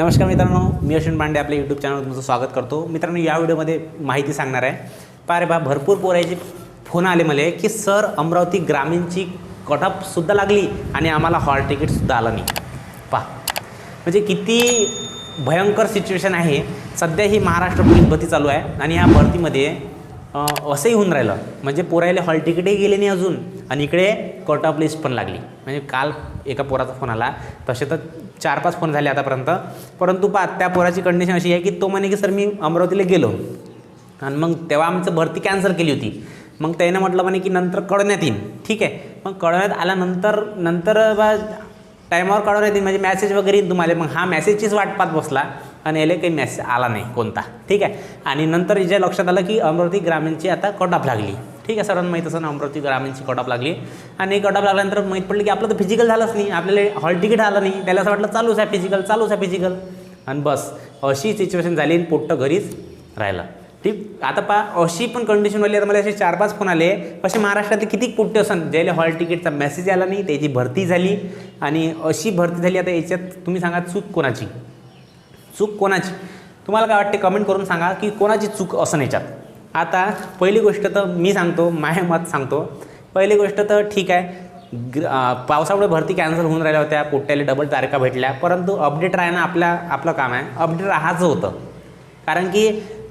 नमस्कार मित्रांनो मी अश्विन पांडे आपल्या यूट्यूब चॅनलवर तुमचं स्वागत करतो. मित्रांनो या व्हिडिओमध्ये माहिती सांगणार आहे. पा रे बा भरपूर पोरायचे फोन आले मला की सर अमरावती ग्रामीणची कटअपसुद्धा लागली आणि आम्हाला हॉल तिकीटसुद्धा आलं नाही. पहा. म्हणजे किती भयंकर सिच्युएशन आहे. सध्या ही महाराष्ट्र पोलीस भरती चालू आहे आणि ह्या भरतीमध्ये असंही होऊन राहिलं. म्हणजे पोरायला हॉल तिकीटही गेले नाही अजून आणि इकडे कट ऑफ लिस्ट पण लागली. म्हणजे काल एका पोराचा फोन आला. तसे तर चार पाच फोन झाले आतापर्यंत. परंतु पा त्या पोराची कंडिशन अशी आहे की तो म्हणे की सर मी अमरावतीला गेलो. आणि मग तेव्हा आमचं भरती कॅन्सल केली होती. मग त्यानं म्हटलं म्हणे की नंतर कळवण्यात येईन. ठीक आहे. मग कळवण्यात आल्यानंतर नंतर बा टायमावर कळवण्यात येईल म्हणजे मॅसेज वगैरे येईल तुम्हाला. मग हा मॅसेजचीच वाट पाहत बसला आणि याला काही मॅसेज आला नाही कोणता. ठीक आहे. आणि नंतर जे लक्षात आलं की अमरावती ग्रामीणची आता कट ऑफ लागली. ठीक आहे सर्वांना माहीत असं अमरावती ग्रामीणची कट ऑफ लागली. आणि कट ऑफ लागल्यानंतर माहीत पडलं की आपलं तर फिजिकल झालंच नाही. आपल्याला हॉल तिकीट आलं नाही. त्याला असं वाटलं चालूच आहे फिजिकल चालूच आहे फिजिकल आणि बस अशी सिच्युएशन झाली आणि पोट्ट घरीच राहिलं. ठीक आता पा अशी पण कंडिशनवाली आता मला असे चार पाच फोन आले. असे महाराष्ट्रातले किती पोट्टे असन ज्याला हॉल तिकीटचा मेसेज आला नाही त्याची भरती झाली. आणि अशी भरती झाली आता याच्यात तुम्ही सांगा चूक कोणाची? चूक कोणाची? तुम्हाला काय वाटते कमेंट करून सांगा की कोणाची चूक असं याच्यात? आता पहिली गोष्ट तर मी सांगतो माय मत सांगतो. पहिली गोष्ट तर ठीक आहे. ग्र पावसामुळे भरती कॅन्सल होऊन राहिल्या होत्या पोट्ट्याला डबल तारखा भेटल्या. परंतु अपडेट राहणं आपल्या आपलं काम आहे. अपडेट राहायचं होतं. कारण की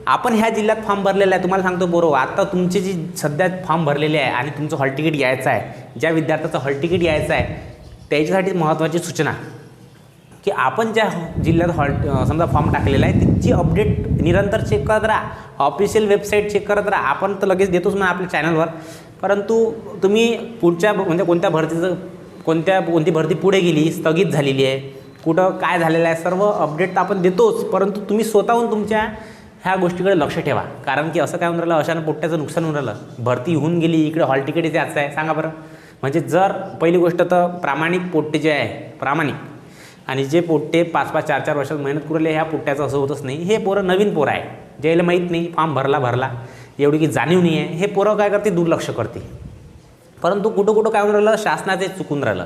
आपण ह्या जिल्ह्यात फॉर्म भरलेला आहे. तुम्हाला सांगतो बरोबर. आता तुमची जी सध्या फॉर्म भरलेली आहे आणि तुमचं हॉल तिकीट यायचं आहे ज्या विद्यार्थ्याचं हॉल तिकीट यायचं आहे त्याच्यासाठी महत्त्वाची सूचना. की आपण ज्या जिल्ह्यात हॉल समजा फॉर्म टाकलेला आहे त्याची अपडेट निरंतर चेक करत राहा. ऑफिशियल वेबसाईट चेक करत राहा. आपण तर लगेच देतोच ना आपल्या चॅनलवर. परंतु तुम्ही पुढच्या म्हणजे कोणत्या भरतीचं कोणत्या कोणती भरती पुढे गेली स्थगित झालेली आहे कुठं काय झालेलं आहे सर्व अपडेट तर आपण देतोच. परंतु तुम्ही स्वतःहून तुमच्या ह्या गोष्टीकडे लक्ष ठेवा. कारण की असं काय होऊन राहिलं अशानं पोट्ट्याचं नुकसान होऊन राहिलं. भरती होऊन गेली इकडे हॉल तिकीट याचं आहे सांगा बरं. म्हणजे जर पहिली गोष्ट तर प्रामाणिक पोट्टे जे आहे प्रामाणिक. आणि जे पोट्टे पाच पाच चार चार वर्षात मेहनत कुरले ह्या पोट्ट्याचं असं होतच नाही. हे पोरं नवीन पोरं आहे. ज्याला माहीत नाही फॉर्म भरला भरला. एवढी की जाणीव नाही आहे. हे पोरं काय करते? दुर्लक्ष करते. परंतु कुठं कुठं काय होऊन राहिलं? शासनाचे चुकून राहिलं.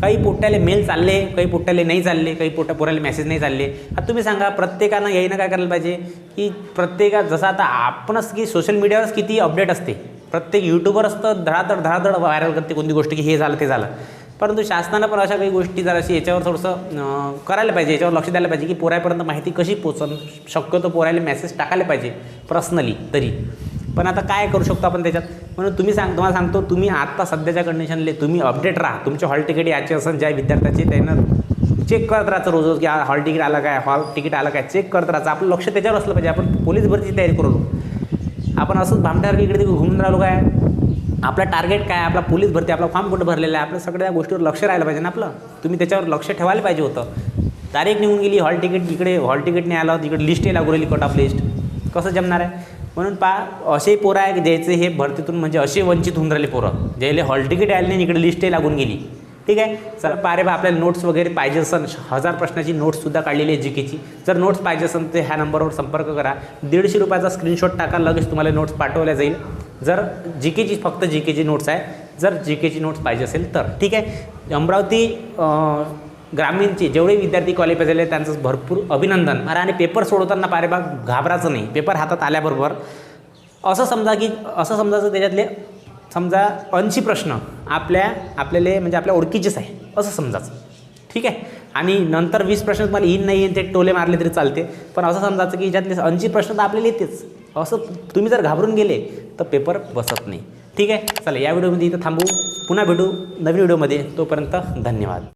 काही पोट्ट्याले मेल चालले काही पोट्ट्याले नाही चालले काही पोट्या पोराले मेसेज नाही चालले. आता तुम्ही सांगा प्रत्येकानं यायनं काय करायला पाहिजे? की प्रत्येका जसं आता आपणच की सोशल मीडियावरच किती अपडेट असते. प्रत्येक यूट्यूबर असतं धडाधड धडाधड व्हायरल करते कोणती गोष्ट की हे झालं ते झालं. परंतु शासनानं पण अशा काही गोष्टी जराशी याच्यावर थोडंसं करायला पाहिजे याच्यावर लक्ष द्यायला पाहिजे की पोरायपर्यंत माहिती कशी पोचन शक्यतो पोरायला मेसेज टाकायला पाहिजे पर्सनली तरी. पण आता काय करू शकतो आपण त्याच्यात? म्हणून तुम्ही सांग तुम्हाला सांगतो तुम्ही आत्ता सध्याच्या कंडिशनले तुम्ही अपडेट राहा. तुमचे हॉल तिकीट याचे असेल ज्या विद्यार्थ्याचे त्यांना चेक करत राहायचं रोज रोज की हॉल तिकीट आलं काय हॉल तिकीट आलं काय चेक करत राहायचं आपलं लक्ष त्याच्यावर असलं पाहिजे. आपण पोलीस भरतीची तयारी करू आपण असंच भामट्यावर इकडे तिकडे घुमून राहिलो काय? आपलं टार्गेट काय? आपला पोलीस भरती आपला फॉर्म कुठं भरलेला आहे? आपल्या सगळ्या गोष्टीवर लक्ष राहिलं पाहिजे ना आपलं. तुम्ही त्याच्यावर लक्ष ठेवायला पाहिजे होतं. तारीख निघून गेली हॉल तिकीट इकडे हॉल तिकीट नाही आलं तिकडे लिस्टही लागू राहिली कट ऑफ लिस्ट कसं जमणार आहे? म्हणून पा असे पोरं आहे की हे भरतीतून म्हणजे असे वंचित होऊन राहिले पोरं. ज्याला हॉल तिकीट आले नाही इकडे लिस्टही लागून गेली. ठीक आहे? चला पारे बा आपल्याला नोट्स वगैरे पाहिजे असेल हजार प्रश्नाची नोट्ससुद्धा काढलेली आहे जी केची जर नोट्स पाहिजे असेल तर ह्या नंबरवर संपर्क करा. दीडशे रुपयाचा स्क्रीनशॉट टाका लगेच तुम्हाला नोट्स पाठवल्या जाईल. जर जी केची फक्त जी केची नोट्स आहे. जर जी केची नोट्स पाहिजे असेल तर. ठीक आहे? अमरावती ग्रामीणचे जेवढे विद्यार्थी क्वालिफाय झाले त्यांचं भरपूर अभिनंदन. अरे आणि पेपर सोडवताना पारे घाबरायचं नाही. पेपर हातात आल्याबरोबर असं समजा की असं समजायचं त्याच्यातले समजा ऐंशी प्रश्न आपल्या आपल्याला म्हणजे आपल्या ओळखीचेच आहे. असं समजायचं. ठीक आहे? आणि नंतर वीस प्रश्न तुम्हाला येईन नाही येईन ते टोले मारले तरी चालते. पण असं समजायचं की याच्यातले ऐंशी प्रश्न तर आपल्याला येतेच. असं तुम्ही जर घाबरून गेले तर पेपर बसत नाही. ठीक आहे? चला या व्हिडिओमध्ये इथं थांबू. पुन्हा भेटू नवीन व्हिडिओमध्ये. तोपर्यंत धन्यवाद.